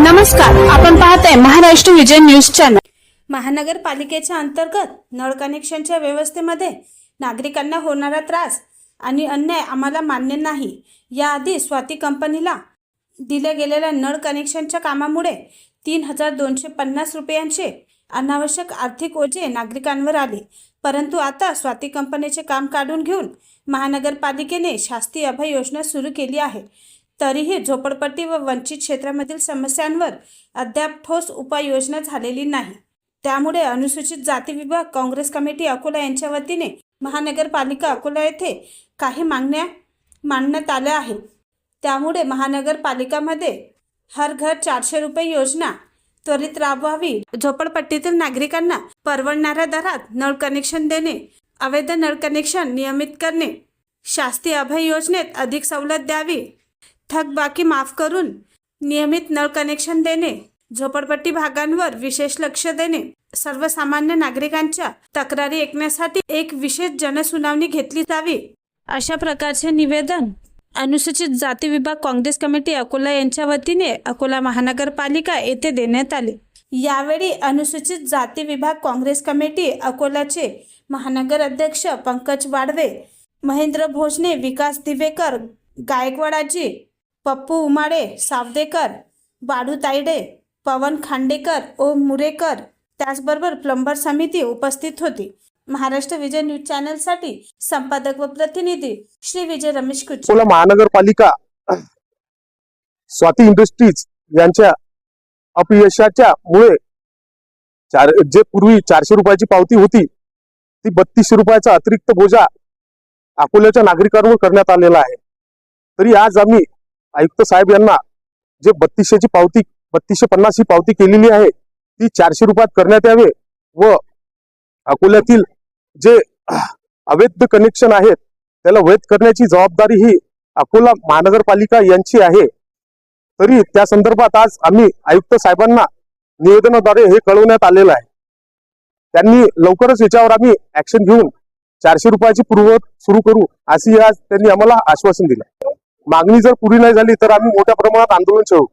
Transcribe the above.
नमस्कार आपण पाहताय महाराष्ट्र विजय न्यूज चॅनल. महानगरपालिकेच्या अंतर्गत नळ कनेक्शनच्या व्यवस्थेमध्ये नागरिकांना होणारा त्रास आणि अन्याय आम्हाला मान्य नाही. याआधी स्वाती कंपनीला दिल्या गेलेल्या नळ कनेक्शनच्या कामामुळे तीन हजार दोनशे पन्नास रुपयांचे अनावश्यक आर्थिक ओझे नागरिकांवर आले. परंतु आता स्वाती कंपनीचे काम काढून घेऊन महानगरपालिकेने शास्ती अभय योजना सुरू केली आहे. तरीही झोपडपट्टी व वंचित क्षेत्रामधील समस्यांवर अद्याप ठोस उपाययोजना झालेली नाही. त्यामुळे अनुसूचित जाती विभाग काँग्रेस कमिटी अकोला यांच्या वतीने महानगरपालिका अकोला येथे काही मागण्या मांडण्यात आल्या आहेत. त्यामुळे महानगरपालिकामध्ये हर घर चारशे रुपये योजना त्वरित राबवावी. झोपडपट्टीतील नागरिकांना परवडणाऱ्या दरात नळ कनेक्शन देणे अवैध नळ कनेक्शन नियमित करणे शास्ती अभय योजनेत अधिक सवलत द्यावी थकबाकी माफ करून नियमित नळ कनेक्शन देणे झोपडपट्टी भागांवर विशेष लक्ष देणे सर्वसामान्य नागरिकांच्या तक्रारी ऐकण्यासाठी एक विशेष जनसुनावणी घेतली जावी. अशा प्रकारचे निवेदन अनुसूचित जाती विभाग काँग्रेस कमिटी अकोला यांच्या वतीने अकोला महानगरपालिका येथे देण्यात आले. यावेळी अनुसूचित जाती विभाग काँग्रेस कमिटी अकोलाचे महानगर अध्यक्ष पंकज वाडवे महेंद्र भोजने विकास दिवेकर गायकवाडाजी पप्पू उमाडे सावदेकर बाडू तायडे पवन खांडेकर ओम मुरेकर. त्याचबरोबर प्लंबर समिती उपस्थित होती. महाराष्ट्र विजय न्यूज चॅनलसाठी संपादक व प्रतिनिधी श्री विजय रमेश कुचे. महानगरपालिका स्वाती इंडस्ट्रीज यांच्या अपयशाच्या मुळे चार जे पूर्वी चारशे रुपयाची पावती होती ती बत्तीसशे रुपयाचा अतिरिक्त बोजा अकोल्याच्या नागरिकांवर करण्यात आलेला आहे. तरी आज आम्ही आयुक्त साहेब यांना जे बत्तीसशेची पावती बत्तीसशे पन्नास ही पावती केलेली आहे ती चारशे रुपयात करण्यात यावे व अकोल्यातील जे अवैध कनेक्शन आहेत त्याला वैध करण्याची जबाबदारी ही अकोला महानगरपालिका यांची आहे. तरी त्या संदर्भात आज आम्ही आयुक्त साहेबांना निवेदनाद्वारे हे कळवण्यात आलेलं आहे. त्यांनी लवकरच याच्यावर आम्ही ऍक्शन घेऊन चारशे रुपयाची पूर्ववत सुरू करू अशी आज त्यांनी आम्हाला आश्वासन दिलं. मागणी जर पुरी नाही झाली तर आम्ही मोठ्या प्रमाणात आंदोलन छेडू